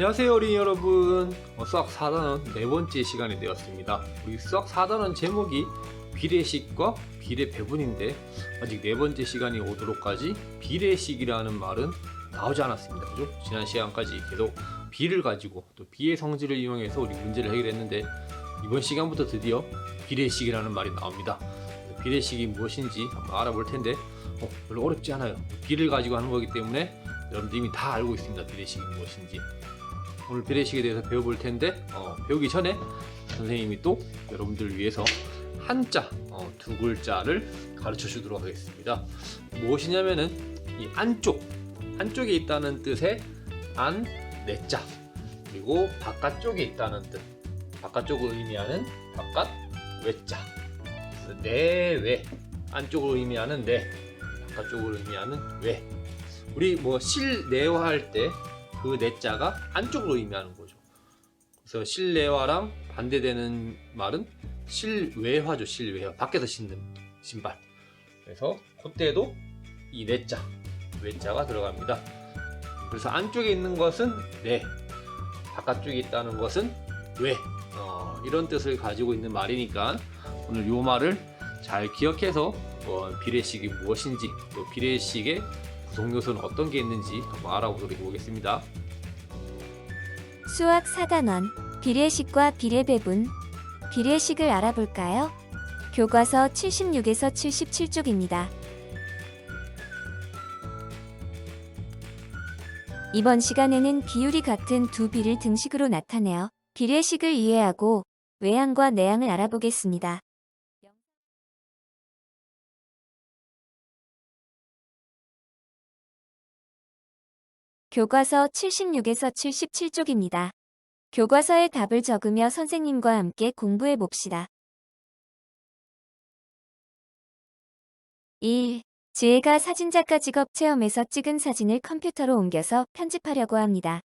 안녕하세요 어린이 여러분. 어, 수학 4단원 네 번째 시간이 되었습니다. 우리 수학 4단원 제목이 비례식과 비례 배분인데 아직 네 번째 시간이 오도록까지 비례식이라는 말은 나오지 않았습니다. 그죠? 지난 시간까지 계속 비를 가지고 또 비의 성질을 이용해서 우리 문제를 해결했는데 이번 시간부터 드디어 비례식이라는 말이 나옵니다. 비례식이 무엇인지 한번 알아볼 텐데 어, 별로 어렵지 않아요. 비를 가지고 하는 거기 때문에 여러분들 이미 다 알고 있습니다. 비례식이 무엇인지 오늘 비례식에 대해서 배워볼 텐데 어, 배우기 전에 선생님이 또 여러분들을 위해서 한자 어, 두 글자를 가르쳐 주도록 하겠습니다. 무엇이냐면은 이 안쪽 안쪽에 있다는 뜻의 안 내자 그리고 바깥쪽에 있다는 뜻. 바깥쪽을 의미하는 바깥 외자. 내외 안쪽을 의미하는 내 바깥쪽을 의미하는 외 우리 뭐 실내화 할 때 그 내자가 안쪽으로 의미하는 거죠. 그래서 실내화랑 반대되는 말은 실외화죠. 실외화. 밖에서 신는 신발. 그래서 그때도 이 내자, 외자가 들어갑니다. 그래서 안쪽에 있는 것은 내, 바깥쪽에 있다는 것은 외. 어, 이런 뜻을 가지고 있는 말이니까 오늘 이 말을 잘 기억해서 뭐 비례식이 무엇인지 또 비례식의 구성 요소는 어떤 게 있는지 한번 알아보도록 해보겠습니다. 수학 4단원 비례식과 비례배분 비례식을 알아볼까요? 교과서 76에서 77쪽입니다. 이번 시간에는 비율이 같은 두 비를 등식으로 나타내어 비례식을 이해하고 외양과 내양을 알아보겠습니다. 교과서 76에서 77쪽입니다. 교과서에 답을 적으며 선생님과 함께 공부해 봅시다. 1. 지혜가 사진작가 직업 체험에서 찍은 사진을 컴퓨터로 옮겨서 편집하려고 합니다.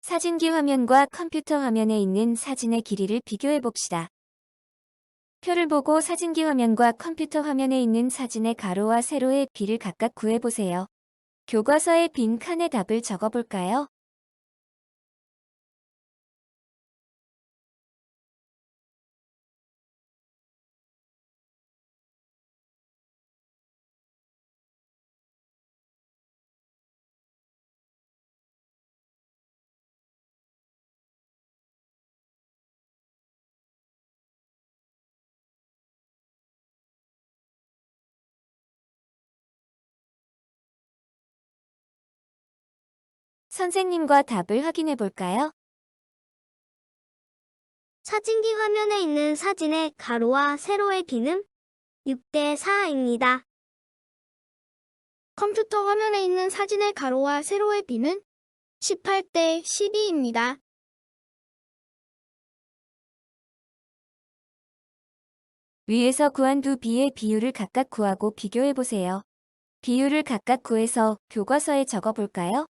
사진기 화면과 컴퓨터 화면에 있는 사진의 길이를 비교해 봅시다. 표를 보고 사진기 화면과 컴퓨터 화면에 있는 사진의 가로와 세로의 비를 각각 구해보세요. 교과서의 빈 칸에 답을 적어볼까요? 선생님과 답을 확인해 볼까요? 사진기 화면에 있는 사진의 가로와 세로의 비는 6대 4입니다. 컴퓨터 화면에 있는 사진의 가로와 세로의 비는 18대 12입니다. 위에서 구한 두 비의 비율을 각각 구하고 비교해 보세요. 비율을 각각 구해서 교과서에 적어 볼까요?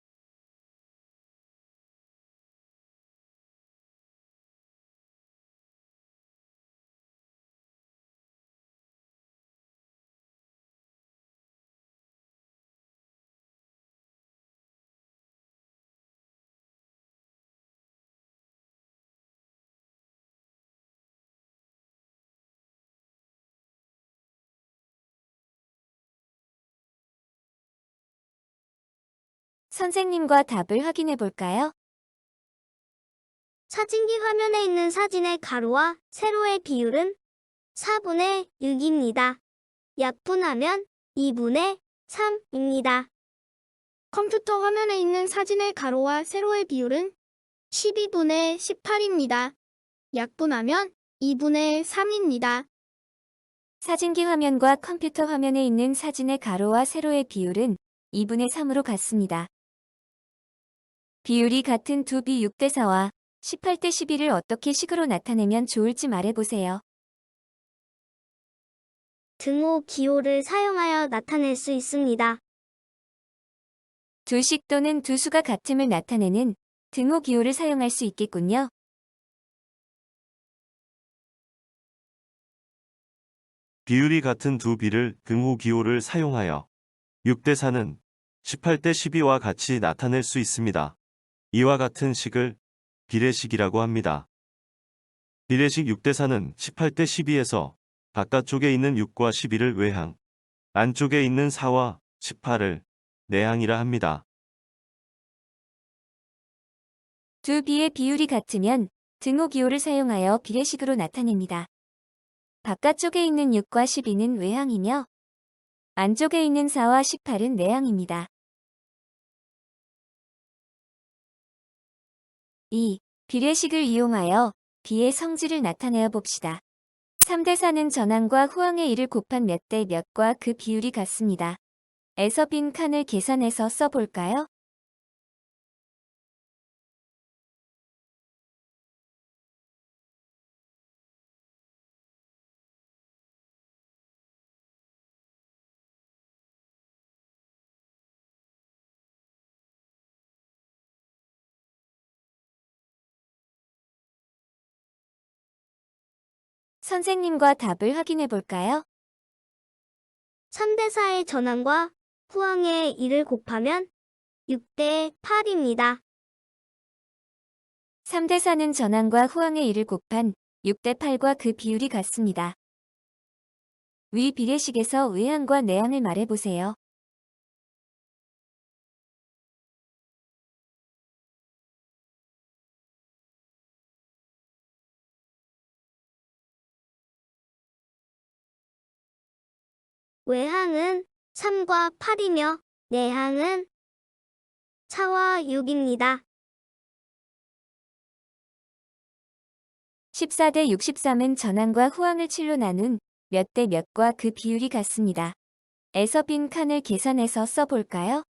선생님과 답을 확인해 볼까요? 사진기 화면에 있는 사진의 가로와 세로의 비율은 4분의 6입니다. 약분하면 2분의 3입니다. 컴퓨터 화면에 있는 사진의 가로와 세로의 비율은 12분의 18입니다. 약분하면 2분의 3입니다. 사진기 화면과 컴퓨터 화면에 있는 사진의 가로와 세로의 비율은 2분의 3으로 같습니다. 비율이 같은 두비 6대 4와 18대 12를 어떻게 식으로 나타내면 좋을지 말해보세요. 등호 기호를 사용하여 나타낼 수 있습니다. 두 식 또는 두 수가 같음을 나타내는 등호 기호를 사용할 수 있겠군요. 비율이 같은 두 비를 등호 기호를 사용하여 6대 4는 18대 12와 같이 나타낼 수 있습니다. 이와 같은 식을 비례식이라고 합니다. 비례식 6대4는 18대 12에서 바깥쪽에 있는 6과 12를 외항, 안쪽에 있는 4와 18을 내항이라 합니다. 두 비의 비율이 같으면 등호기호를 사용하여 비례식으로 나타냅니다. 바깥쪽에 있는 6과 12는 외항이며 안쪽에 있는 4와 18은 내항입니다. 2. 비례식을 이용하여 비의 성질을 나타내어 봅시다. 3대 4는 전항과 후항의 1을 곱한 몇 대 몇과 그 비율이 같습니다. 에서 빈 칸을 계산해서 써볼까요? 선생님과 답을 확인해 볼까요? 3대 4의 전항과 후항의 1을 곱하면 6대 8입니다. 3대 4는 전항과 후항의 1을 곱한 6대 8과 그 비율이 같습니다. 위 비례식에서 외항과 내항을 말해보세요. 외항은 3과 8이며 내항은 4와 6입니다. 14대 63은 전항과 후항을 7로 나눈 몇 대 몇과 그 비율이 같습니다. 에서 빈 칸을 계산해서 써볼까요?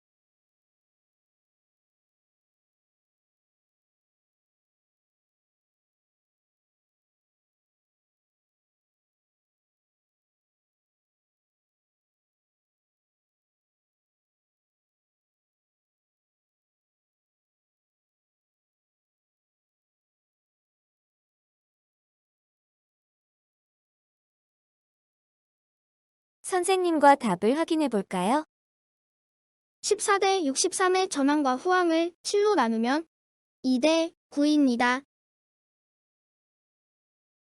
선생님과 답을 확인해 볼까요? 14대 63의 전항과 후항을 7로 나누면 2대 9입니다.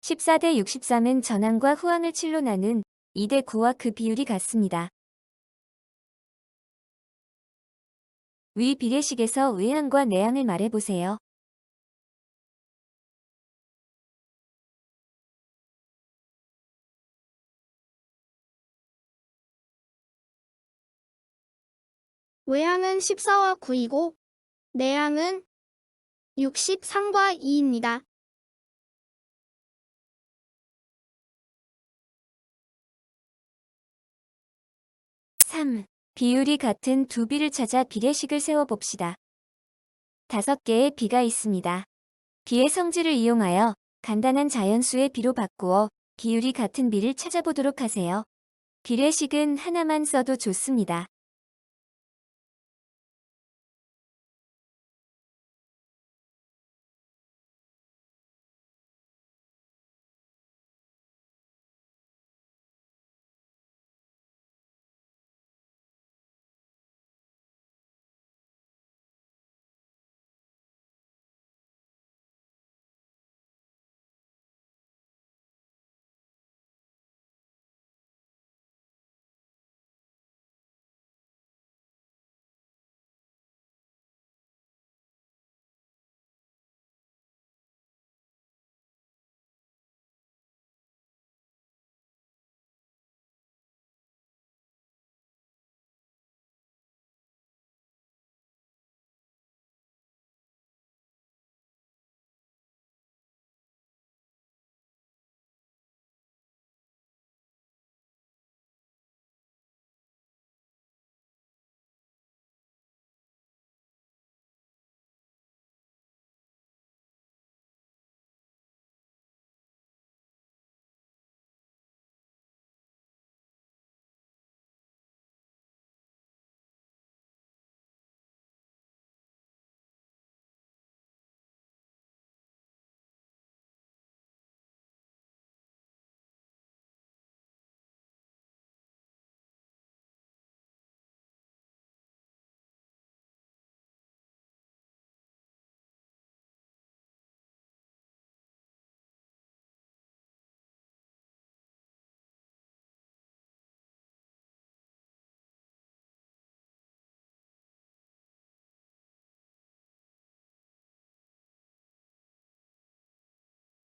14대 63은 전항과 후항을 7로 나눈 2대 9와 그 비율이 같습니다. 위 비례식에서 외항과 내항을 말해보세요. 외항은 14와 9이고 내항은 63과 2입니다. 3. 비율이 같은 두 비를 찾아 비례식을 세워봅시다. 다섯 개의 비가 있습니다. 비의 성질을 이용하여 간단한 자연수의 비로 바꾸어 비율이 같은 비를 찾아보도록 하세요. 비례식은 하나만 써도 좋습니다.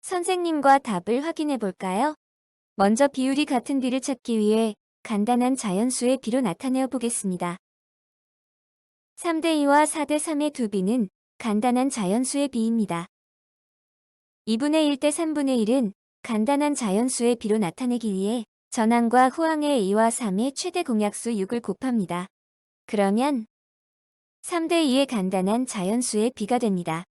선생님과 답을 확인해 볼까요? 먼저 비율이 같은 비를 찾기 위해 간단한 자연수의 비로 나타내어 보겠습니다. 3대2와 4대3의 두 비는 간단한 자연수의 비입니다. 2분의 1대 3분의 1은 간단한 자연수의 비로 나타내기 위해 전항과 후항의 2와 3의 최대 공약수 6을 곱합니다. 그러면 3대 2의 간단한 자연수의 비가 됩니다.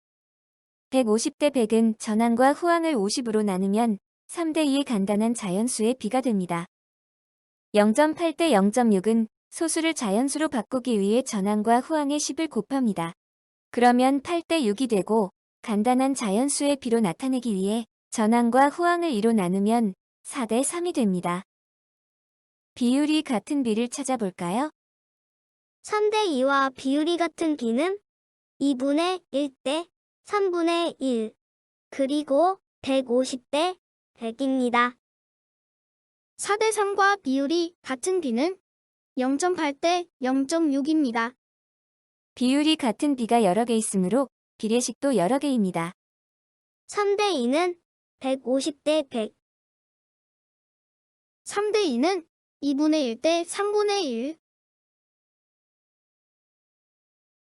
150대 100은 전항과 후항을 50으로 나누면 3대2의 간단한 자연수의 비가 됩니다. 0.8대 0.6은 소수를 자연수로 바꾸기 위해 전항과 후항의 10을 곱합니다. 그러면 8대 6이 되고 간단한 자연수의 비로 나타내기 위해 전항과 후항을 2로 나누면 4대 3이 됩니다. 비율이 같은 비를 찾아볼까요? 3대 2와 비율이 같은 비는 2분의 1대 3분의 1 그리고 150대 100입니다. 4대 3과 비율이 같은 비는 0.8대 0.6입니다. 비율이 같은 비가 여러 개 있으므로 비례식도 여러 개입니다. 3대 2는 150대 100, 3대 2는 2분의 1대 3분의 1,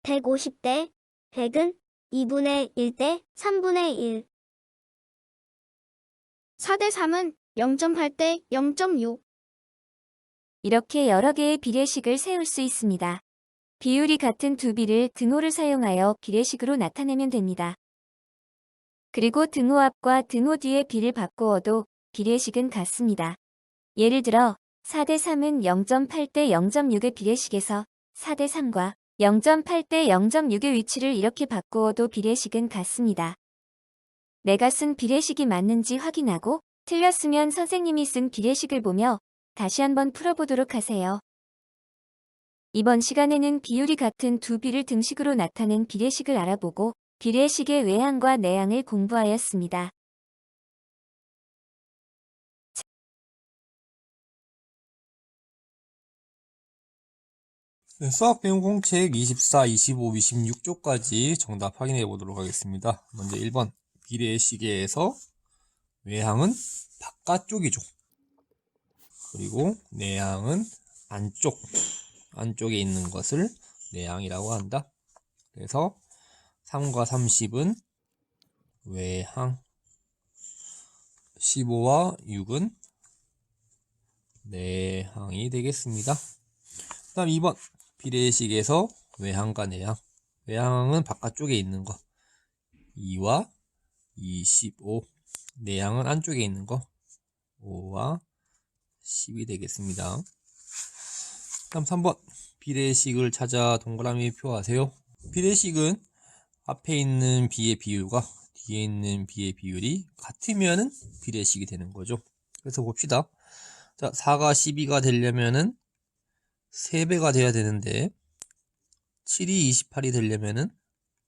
150대 100은 2분의 1대 3분의 1, 4대 3은 0.8대 0.6, 이렇게 여러 개의 비례식을 세울 수 있습니다. 비율이 같은 두 비를 등호를 사용하여 비례식으로 나타내면 됩니다. 그리고 등호 앞과 등호 뒤의 비를 바꾸어도 비례식은 같습니다. 예를 들어 4대 3은 0.8대 0.6의 비례식에서 4대 3과 0.8대 0.6의 위치를 이렇게 바꾸어도 비례식은 같습니다. 내가 쓴 비례식이 맞는지 확인하고 틀렸으면 선생님이 쓴 비례식을 보며 다시 한번 풀어보도록 하세요. 이번 시간에는 비율이 같은 두 비를 등식으로 나타낸 비례식을 알아보고 비례식의 외항과 내항을 공부하였습니다. 네, 수학 배움 공책 24, 25, 26쪽까지 정답 확인해 보도록 하겠습니다. 먼저 1번 비례시계에서 외항은 바깥쪽이죠. 그리고 내항은 안쪽, 안쪽에 있는 것을 내항이라고 한다. 그래서 3과 30은 외항, 15와 6은 내항이 되겠습니다. 그 다음 2번 비례식에서 외항과 내항 외항은 바깥쪽에 있는 거. 2와 25 내항은 안쪽에 있는 거. 5와 10이 되겠습니다. 다음 3번. 비례식을 찾아 동그라미 표하세요. 비례식은 앞에 있는 비의 비율과 뒤에 있는 비의 비율이 같으면은 비례식이 되는 거죠. 그래서 봅시다. 자 4가 12가 되려면은 3배가 돼야 되는데 7이 28이 되려면은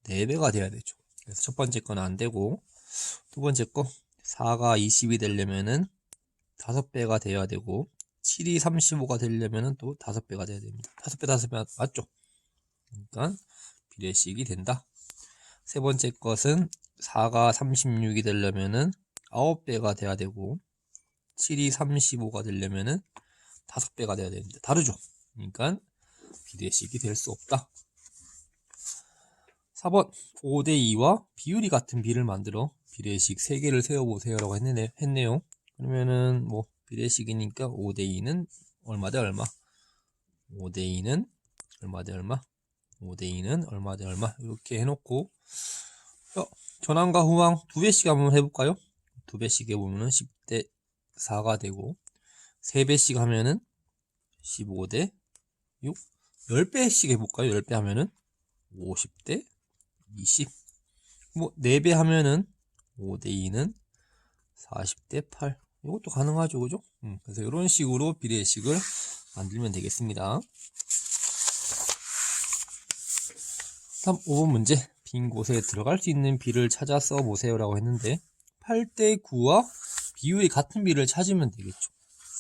4배가 돼야 되죠. 그래서 첫 번째 거는 안 되고 두 번째 거 4가 20이 되려면은 5배가 돼야 되고 7이 35가 되려면은 또 5배가 돼야 됩니다. 5배 5배 맞죠? 그러니까 비례식이 된다. 세 번째 것은 4가 36이 되려면은 9배가 돼야 되고 7이 35가 되려면은 5배가 돼야 됩니다. 다르죠? 그러니까 비례식이 될 수 없다. 4번 5대 2와 비율이 같은 비를 만들어 비례식 3개를 세워보세요 라고 했네, 했네요. 그러면은 뭐 비례식이니까 5대 2는 얼마 대 얼마 5대 2는 얼마 대 얼마 5대 2는 얼마 대 얼마 이렇게 해놓고 어, 전항과 후항 두 배씩 한번 해볼까요? 두 배씩 해보면은 10대 4가 되고 3배씩 하면은 15대 6 10배씩 해볼까요? 10배 하면은 50대 20 뭐 4배 하면은 5대 2는 40대 8 이것도 가능하죠 그죠? 음, 그래서 이런 식으로 비례식을 만들면 되겠습니다. 다음 5번 문제. 빈 곳에 들어갈 수 있는 비를 찾아 써보세요 라고 했는데 8대 9와 비율이 같은 비를 찾으면 되겠죠.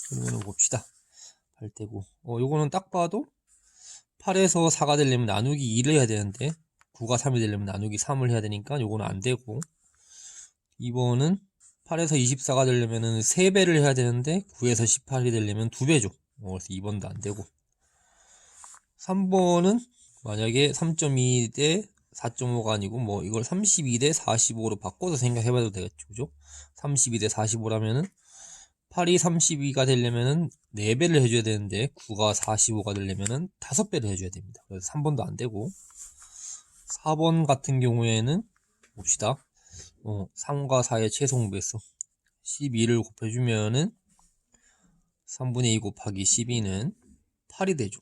그러면 봅시다 8대 9 어, 요거는 딱 봐도 8에서 4가 되려면 나누기 2를 해야 되는데 9가 3이 되려면 나누기 3을 해야 되니까 요거는 안 되고 2번은 18에서 24가 되려면은 3배를 해야 되는데 9에서 18이 되려면 2배죠. 어, 그래서 2번도 안 되고. 3번은 만약에 3.2 대 4.5가 아니고 뭐 이걸 32 대 45로 바꿔서 생각해 봐도 되겠죠. 그죠? 32 대 45라면은 8이 32가 되려면은 4배를 해줘야 되는데 9가 45가 되려면은 5배를 해줘야 됩니다. 그래서 3번도 안 되고 4번 같은 경우에는 봅시다. 어, 3과 4의 최소배수 12를 곱해주면은 3분의 2 곱하기 12는 8이 되죠.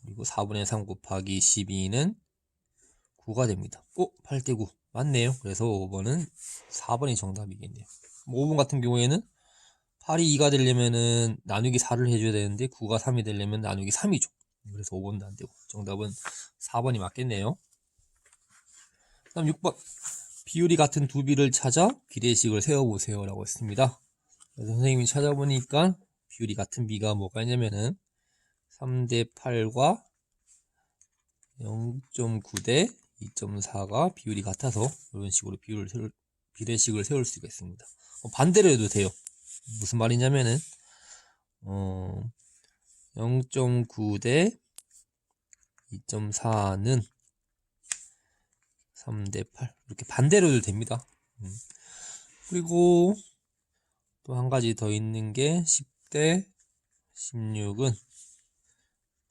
그리고 4분의 3 곱하기 12는 9가 됩니다. 오, 8대 9. 맞네요. 그래서 5번은 4번이 정답이겠네요. 5번 같은 경우에는 8이 2가 되려면은 나누기 4를 해줘야 되는데 9가 3이 되려면 나누기 3이죠. 그래서 5번도 안 되고 정답은 4번이 맞겠네요. 다음 6번 비율이 같은 두 비를 찾아 비례식을 세워보세요 라고 했습니다. 그래서 선생님이 찾아보니까 비율이 같은 비가 뭐가 있냐면은 3대 8과 0.9대 2.4가 비율이 같아서 이런 식으로 비율을 세울, 비례식을 세울 수가 있습니다. 어, 반대로 해도 돼요. 무슨 말이냐면은 어, 0.9 대 2.4는 3 대 8 이렇게 반대로 해도 됩니다. 음. 그리고 또 한 가지 더 있는 게 10대 16은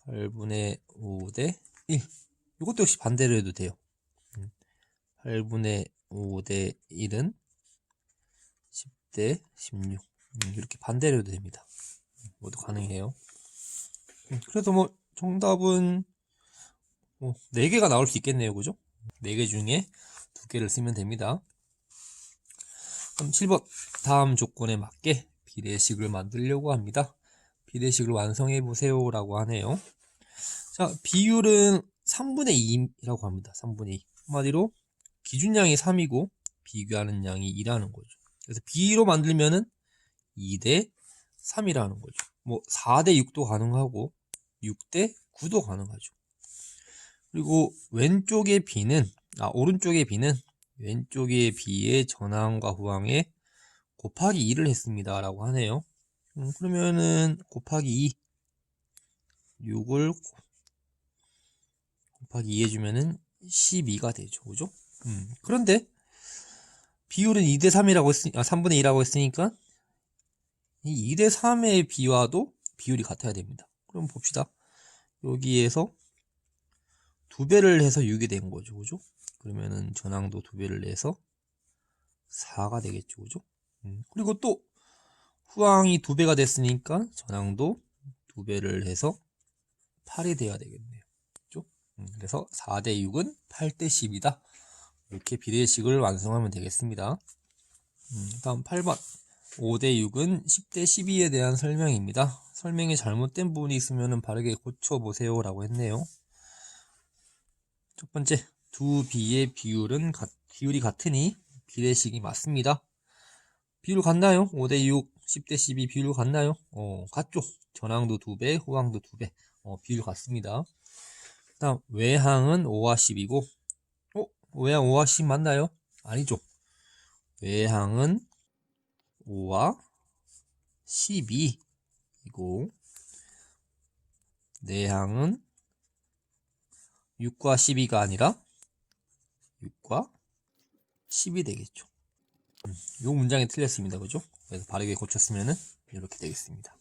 8분의 5 대 1 이것도 역시 반대로 해도 돼요. 음. 8분의 5 대 1은 10 대 16 음, 이렇게 반대로 해도 됩니다. 음, 모두 가능해요. 음, 그래서 뭐 정답은 뭐 4개가 나올 수 있겠네요. 그죠? 4개 중에 2개를 쓰면 됩니다. 그럼 7번 다음 조건에 맞게 비례식을 만들려고 합니다. 비례식을 완성해 보세요 라고 하네요. 자 비율은 3분의 2라고 합니다. 3분의 2 한마디로 기준량이 3이고 비교하는 양이 2라는 거죠. 그래서 비로 만들면은 2대 3이라는 거죠. 뭐 4대 6도 가능하고 6대 9도 가능하죠. 그리고 왼쪽의 비는 아 오른쪽의 비는 왼쪽의 비의 전항과 후항에 곱하기 2를 했습니다 라고 하네요 음, 그러면은 곱하기 2 6을 곱하기 2 해주면은 12가 되죠 그죠 음, 그런데 비율은 2대 3이라고 했으니 아 3분의 2라고 했으니까 이 2대 3의 비와도 비율이 같아야 됩니다 그럼 봅시다 여기에서 두 배를 해서 6이 된 거죠. 그죠? 그러면은 전항도 두 배를 내서 4가 되겠죠. 그죠? 음, 그리고 또 후항이 두 배가 됐으니까 전항도 두 배를 해서 8이 돼야 되겠네요. 그죠? 음, 그래서 4대 6은 8대 10이다. 이렇게 비례식을 완성하면 되겠습니다. 음, 다음 8번 5대 6은 10대 12에 대한 설명입니다. 설명에 잘못된 부분이 있으면 바르게 고쳐보세요 라고 했네요. 첫 번째, 두 비의 비율은 같, 비율이 같으니 비례식이 맞습니다. 비율 같나요? 5대 6, 10대 12 비율 같나요? 어, 같죠. 전항도 2배, 후항도 2배. 어, 비율 같습니다. 다음, 외항은 5와 10이고, 어? 외항 5와 10 맞나요? 아니죠. 외항은 5와 12이고, 내항은 6과 12가 아니라 6과 10이 되겠죠. 음, 요 문장이 틀렸습니다. 그죠? 그래서 바르게 고쳤으면은 이렇게 되겠습니다.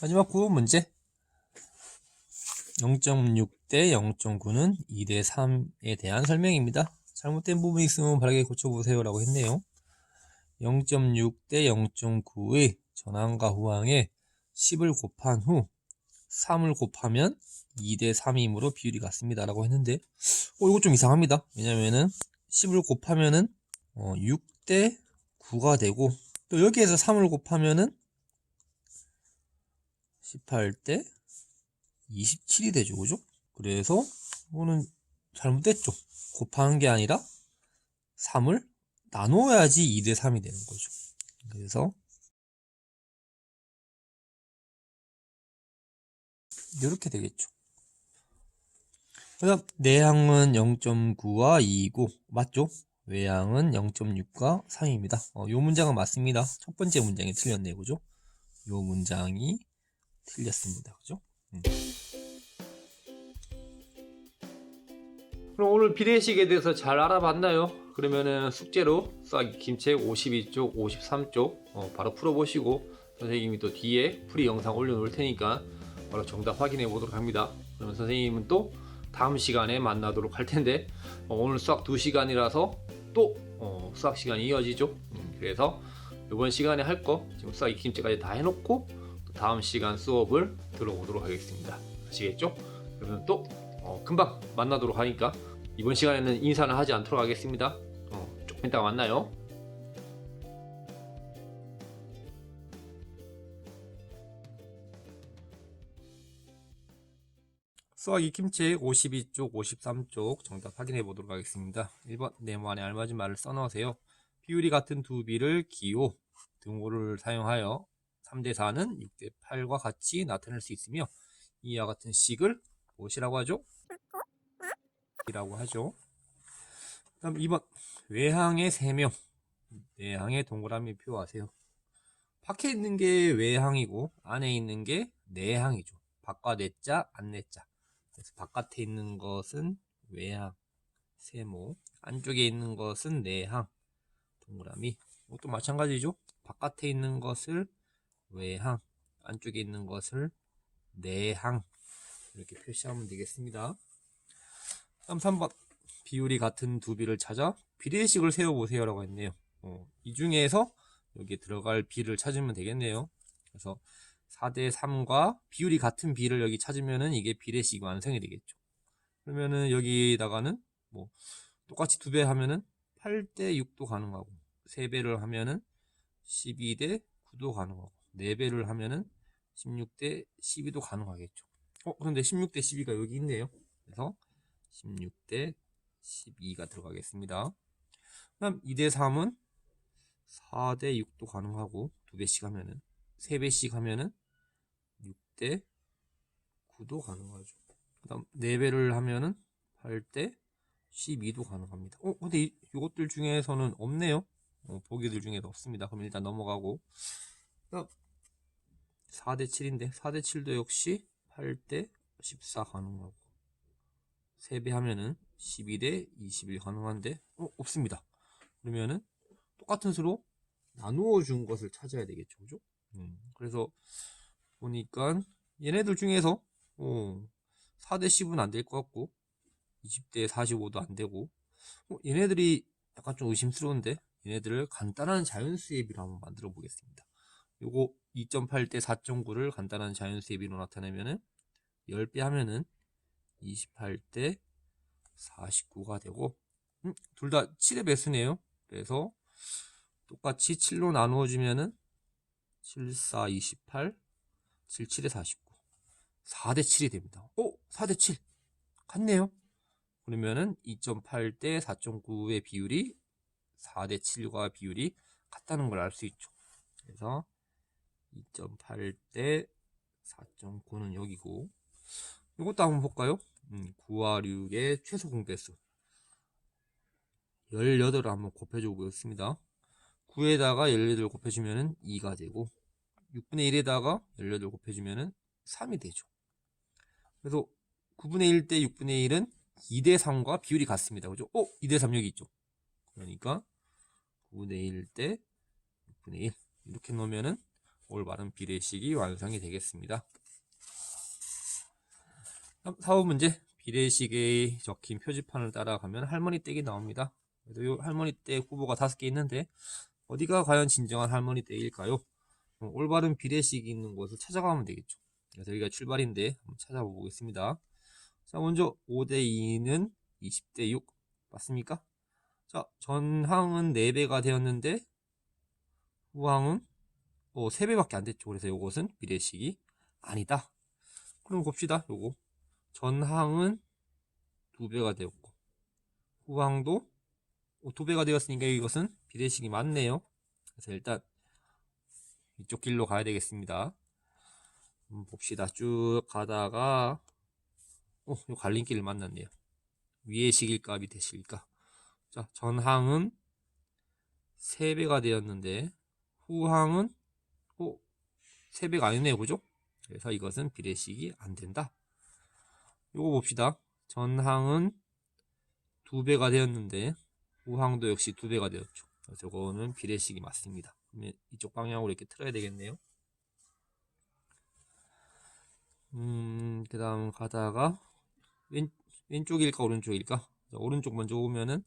마지막 9번 문제. 0.6 대 0.9는 2대 3에 대한 설명입니다. 잘못된 부분이 있으면 바르게 고쳐보세요 라고 했네요. 0.6 대 0.9의 전항과 후항에 10을 곱한 후 3을 곱하면 2대 3이므로 비율이 같습니다. 라고 했는데, 어, 이거 좀 이상합니다. 왜냐면은 10을 곱하면은 어, 6대 9가 되고, 또 여기에서 3을 곱하면은 18대 27이 되죠. 그죠? 그래서 이거는 잘못됐죠. 곱하는 게 아니라 3을 나눠야지 2대 3이 되는 거죠. 그래서 이렇게 되겠죠. 그다음 내항은 0.9와 2이고 맞죠? 외항은 0.6과 3입니다. 어, 요 문장은 맞습니다. 첫 번째 문장이 틀렸네요. 그죠? 요 문장이 틀렸습니다. 그죠? 음. 그럼 오늘 비례식에 대해서 잘 알아봤나요? 그러면은 숙제로 싹 김책 52쪽, 53쪽 어, 바로 풀어보시고 선생님이 또 뒤에 풀이 영상 올려놓을 테니까 바로 정답 확인해 보도록 합니다. 그러면 선생님은 또 다음 시간에 만나도록 할 텐데 어, 오늘 수학 2시간이라서 또 어, 수학 시간이 이어지죠. 음, 그래서 이번 시간에 할 거 지금 수학 익힘제까지 다 해놓고 또 다음 시간 수업을 들어보도록 하겠습니다. 아시겠죠? 그러면 또 어, 금방 만나도록 하니까 이번 시간에는 인사는 하지 않도록 하겠습니다. 어, 조금 이따가 만나요. 수학 익힘책 52쪽, 53쪽 정답 확인해 보도록 하겠습니다. 1번 네모 안에 알맞은 말을 써넣으세요. 비율이 같은 두 비를 기호, 등호를 사용하여 3대 4는 6대 8과 같이 나타낼 수 있으며 이와 같은 식을 무엇이라고 하죠? 이라고 하죠. 다음 2번 외항의 3명 내항의 동그라미 표하세요. 밖에 있는 게 외항이고 안에 있는 게 내항이죠. 밖과 내자, 안 내자. 그래서 바깥에 있는 것은 외항, 세모, 안쪽에 있는 것은 내항, 동그라미. 이것도 마찬가지죠. 바깥에 있는 것을 외항, 안쪽에 있는 것을 내항 이렇게 표시하면 되겠습니다. 다음 3번 비율이 같은 두 비를 찾아 비례식을 세워보세요 라고 했네요. 어, 이 중에서 여기 들어갈 비를 찾으면 되겠네요. 그래서 4대 3과 비율이 같은 비를 여기 찾으면은 이게 비례식이 완성이 되겠죠. 그러면은 여기다가는 뭐 똑같이 두 배 하면은 8대 6도 가능하고 3배를 하면은 12대 9도 가능하고 4배를 하면은 16대 12도 가능하겠죠. 어, 그런데 16대 12가 여기 있네요. 그래서 16대 12가 들어가겠습니다. 그다음 2대 3은 4대 6도 가능하고 2배씩 하면은 3배씩 하면은 6대 9도 가능하죠. 그 다음 4배를 하면은 8대 12도 가능합니다. 어, 근데 이, 이것들 중에서는 없네요. 어, 보기들 중에도 없습니다. 그럼 일단 넘어가고 그다음 4대 7인데 4대 7도 역시 8대 14 가능하고 3배 하면은 12대 21 가능한데 어, 없습니다. 그러면은 똑같은 수로 나누어 준 것을 찾아야 되겠죠. 그죠? 음, 그래서 보니까 얘네들 중에서 어, 4대 10은 안 될 것 같고 20대 45도 안 되고 어, 얘네들이 약간 좀 의심스러운데 얘네들을 간단한 자연수의 비로 한번 만들어 보겠습니다. 요거 2.8대 4.9를 간단한 자연수의 비로 나타내면은 10배 하면은 28대 49가 되고 음, 둘 다 7의 배수네요. 그래서 똑같이 7로 나누어 주면은 7, 4, 28, 7, 7에 49. 4대 7이 됩니다. 오, 4대 7. 같네요. 그러면은 2.8대 4.9의 비율이 4대 7과 비율이 같다는 걸 알 수 있죠. 그래서 2.8대 4.9는 여기고 이것도 한번 볼까요? 음, 9와 6의 최소 공배수 18을 한번 곱해줘 보겠습니다. 9에다가 18 곱해주면은 2가 되고 6분의 1에다가 18 곱해주면은 3이 되죠. 그래서 9분의 1대 6분의 1은 2대 3과 비율이 같습니다. 그죠? 어? 2대 3 여기 있죠. 그러니까 9분의 1대 6분의 1 이렇게 놓으면은 올바른 비례식이 완성이 되겠습니다. 다음 사업 문제 비례식에 적힌 표지판을 따라가면 할머니 댁이 나옵니다. 그래서 이 할머니 댁 후보가 다섯 개 있는데 어디가 과연 진정한 할머니 댁일까요? 어, 올바른 비례식이 있는 곳을 찾아가면 되겠죠. 그래서 여기가 출발인데 한번 찾아보겠습니다. 자 먼저 5대2는 20대 6 맞습니까? 자 전항은 4배가 되었는데 후항은 어, 3배밖에 안 됐죠. 그래서 이것은 비례식이 아니다. 그럼 봅시다. 요거 전항은 2배가 되었고 후항도 2배가 되었으니까 이것은 비례식이 맞네요. 그래서 일단 이쪽 길로 가야 되겠습니다. 봅시다. 쭉 가다가 어, 요 갈림길을 만났네요. 위의 식일까 밑의 식일까? 자, 전항은 3배가 되었는데 후항은 어, 3배가 아니네요. 그죠? 그래서 이것은 비례식이 안 된다. 요거 봅시다. 전항은 2배가 되었는데 후항도 역시 2배가 되었죠. 이거는 비례식이 맞습니다. 그러면 이쪽 방향으로 이렇게 틀어야 되겠네요. 음, 그 다음 가다가 왼, 왼쪽일까 오른쪽일까? 자, 오른쪽 먼저 오면은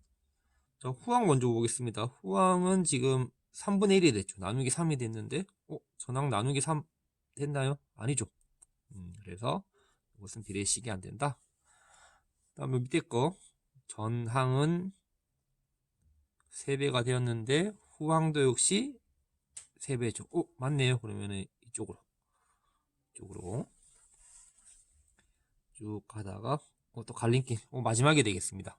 자, 후항 먼저 보겠습니다. 후항은 지금 3분의 1이 됐죠. 나누기 3이 됐는데 어? 전항 나누기 3 됐나요? 아니죠. 음, 그래서 이것은 비례식이 안 된다. 다음에 밑에 거 전항은 3배가 되었는데 후항도 역시 3배죠. 어? 맞네요. 그러면은 이쪽으로 이쪽으로 쭉 가다가 어, 또 갈림길 어, 마지막에 되겠습니다.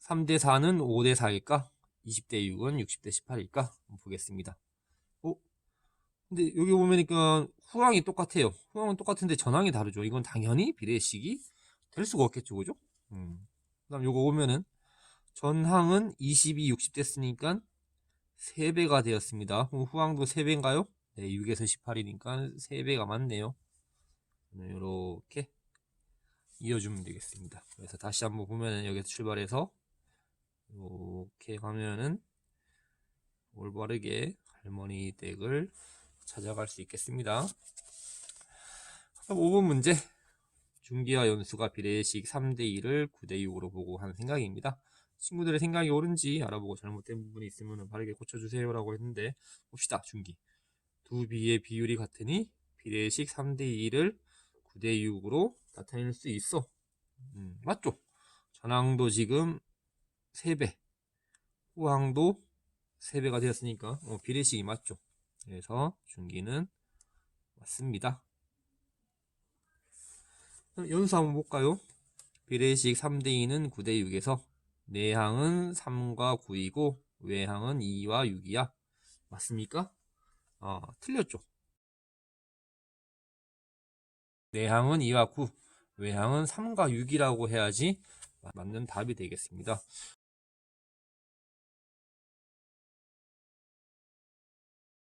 3대 4는 5대 4일까? 20대 6은 60대 18일까? 한번 보겠습니다. 어? 근데 여기 보니까 후항이 똑같아요. 후항은 똑같은데 전항이 다르죠. 이건 당연히 비례식이 될 수가 없겠죠. 그죠? 음. 그 다음 요거 보면은 전항은 22, 60 됐으니까 3배가 되었습니다. 그럼 후항도 3배인가요? 네, 6에서 18이니까 3배가 맞네요. 이렇게 이어주면 되겠습니다. 그래서 다시 한번 보면은 여기서 출발해서 이렇게 가면은 올바르게 할머니 댁을 찾아갈 수 있겠습니다. 그럼 5번 문제 중기와 연수가 비례식 3대2를 9대6으로 보고 한 생각입니다. 친구들의 생각이 옳은지 알아보고 잘못된 부분이 있으면 바르게 고쳐주세요 라고 했는데 봅시다 중기 두 비의 비율이 같으니 비례식 3대2를 9대6으로 나타낼 수 있어 음, 맞죠? 전항도 지금 3배 후항도 3배가 되었으니까 어, 비례식이 맞죠 그래서 중기는 맞습니다 연수 한번 볼까요? 비례식 3대2는 9대6에서 내항은 3과 9이고 외항은 2와 6이야 맞습니까? 아 틀렸죠 내항은 2와 9 외항은 3과 6이라고 해야지 맞는 답이 되겠습니다